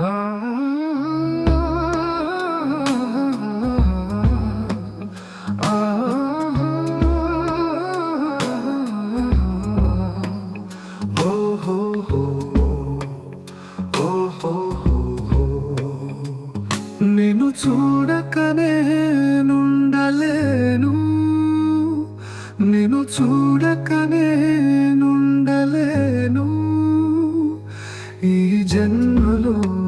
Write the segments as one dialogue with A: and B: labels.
A: నిన్ను చూడకనే నుండలేను. నిన్ను చూడకనే నుండలేను. ఈ జన్మలో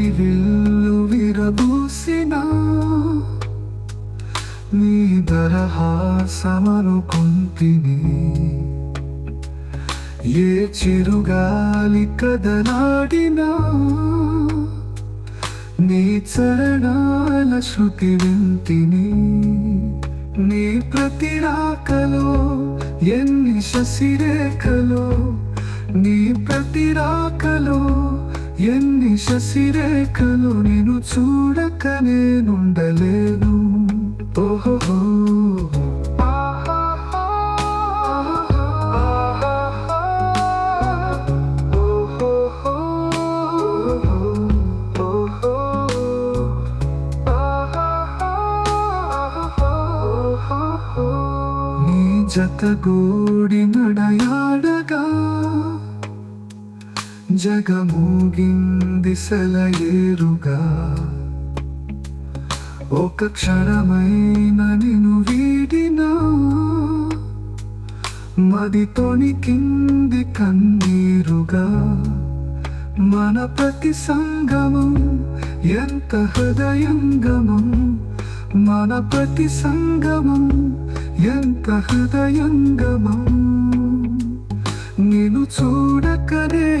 A: హరివిల్లు విరబూసినా నీ దరహాసమనుకుంటిని ఏ చిరుగాలి కదలాడినా నీ చరణాల శృతి వింతిని నీ ప్రతి రాకలో ఎన్ని శశిరేఖలో నీ ప్రతి రాకలో ఎన్ని శశిరేఖలు నేను చూడక నేనుండలేను. ఓహో. నీ జతగూడి నడయాడ జగమూగింది సెలయేరుగా. ఒక క్షణమైన నిను వీడినా. మదితోని కింది కన్నీరుగా. మన ప్రతి సంగమం ఎంత హృదయంగమం. మన ప్రతి సంగమం ఎంత హృదయంగమం. నేను చూడకనే